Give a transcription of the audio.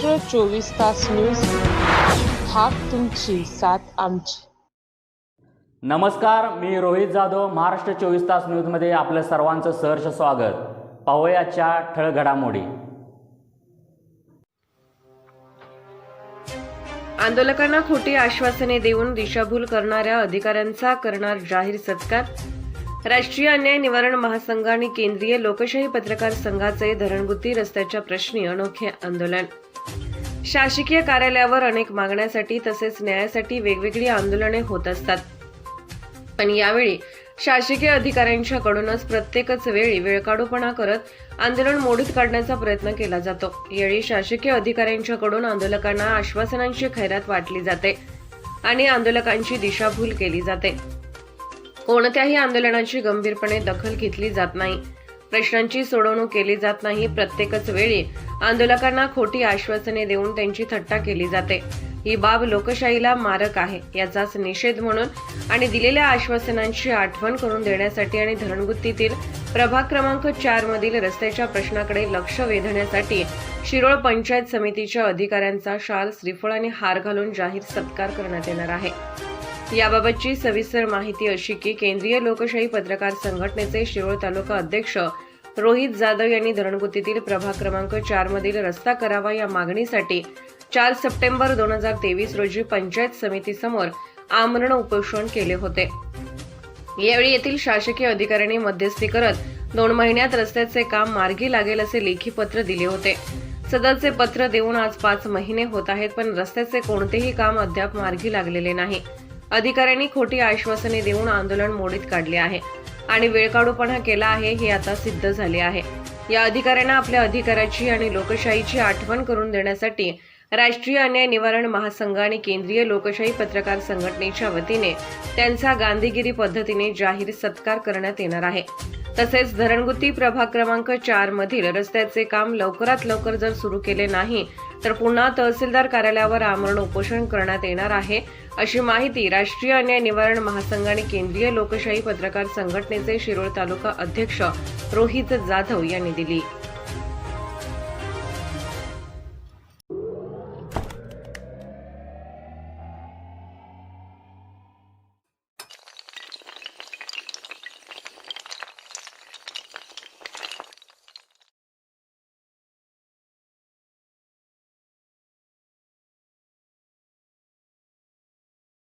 महाराष्ट्र चोवीस तास न्यूज. हाक तुमची साथ आमची. नमस्कार मी रोहित जाधव महाराष्ट्र चोवीस तास न्यूजमध्ये आपलं सर्वांचं सहर्ष स्वागत. पाहूयाच्या ठळ घडामोडी आंदोलकांना खोटी आश्वासने देऊन दिशाभूल करणाऱ्या अधिकाऱ्यांचा करणार जाहीर सत्कार राष्ट्रीय अन्याय निवारण महासंघ आणि केंद्रीय लोकशाही पत्रकार संघाचे धरणबुद्धी रस्त्याच्या प्रश्नी अनोखे आंदोलन. शासकीय कार्यालयावर अनेक मागण्यासाठी तसेच न्यायासाठी वेगवेगळी आंदोलने होत असतात. पण यावेळी शासकीय अधिकाऱ्यांच्याकडूनच प्रत्येकच वेळी वेळकाढूपणा करत आंदोलन मोडीत काढण्याचा प्रयत्न केला जातो. यावेळी शासकीय अधिकाऱ्यांच्याकडून आंदोलकांना आश्वासनांची खैरात वाटली जाते आणि आंदोलकांची दिशाभूल केली जाते. कोणत्याही आंदोलनाची गंभीरपणे दखल घेतली जात नाही. प्रश्नांची सोडवणूक केली जात नाही. प्रत्येकच वेळी आंदोलकांना खोटी आश्वासने देऊन त्यांची थट्टा केली जाते. ही बाब लोकशाहीला मारक आहे याचाच निषेध म्हणून आणि दिलेल्या आश्वासनांची आठवण करून देण्यासाठी आणि धरणगुत्तीतील प्रभाग क्रमांक चार मधील रस्त्याच्या प्रश्नाकडे लक्ष वेधण्यासाठी शिरोळ पंचायत समितीच्या अधिकाऱ्यांचा शाल श्रीफळ आणि हार घालून जाहीर सत्कार करण्यात येणार आहे. याबाबतची सविस्तर माहिती अशी की केंद्रीय लोकशाही पत्रकार संघटनेचे शिरोळ तालुका अध्यक्ष रोहित जाधव यांनी धरणगुतीतील प्रभाग क्रमांक चार मधील रस्ता करावा या मागणीसाठी चार सप्टेंबर दोन हजार तेवीस रोजी पंचायत समितीसमोर आमरण उपोषण केले होते. यावेळी येथील शासकीय अधिकाऱ्यांनी मध्यस्थी करत दोन महिन्यात रस्त्याचे काम मार्गी लागेल असे लेखी पत्र दिले होते. सदरचे पत्र देऊन आज पाच महिने होत आहेत पण रस्त्याचे कोणतेही काम अद्याप मार्गी लागलेले नाही. अधिकाऱ्यांनी खोटी आश्वासने देऊन आंदोलन मोडीत काढले आहे. आणि वेळकाढूपणा केला आहे हे आता सिद्ध झाले आहे. या अधिकाऱ्यांना आपल्या अधिकाराची आणि लोकशाहीची आठवण करून देण्यासाठी राष्ट्रीय अन्याय निवारण महासंघ आणि केंद्रीय लोकशाही पत्रकार संघटनेच्या वतीने त्यांचा गांधीगिरी पद्धतीने जाहीर सत्कार करण्यात येणार आहे. तसेच धरणगुती प्रभाग क्रमांक चार मधील रस्त्याचे काम लवकरात लवकर जर सुरू केले नाही तर पुन्हा तहसीलदार कार्यालयावर आमरण उपोषण करण्यात येणार आहे. अशी माहिती राष्ट्रीय अन्याय निवारण महासंघ आणि केंद्रीय लोकशाही पत्रकार संघटनेचे शिरोळ तालुका अध्यक्ष रोहित जाधव यांनी दिली.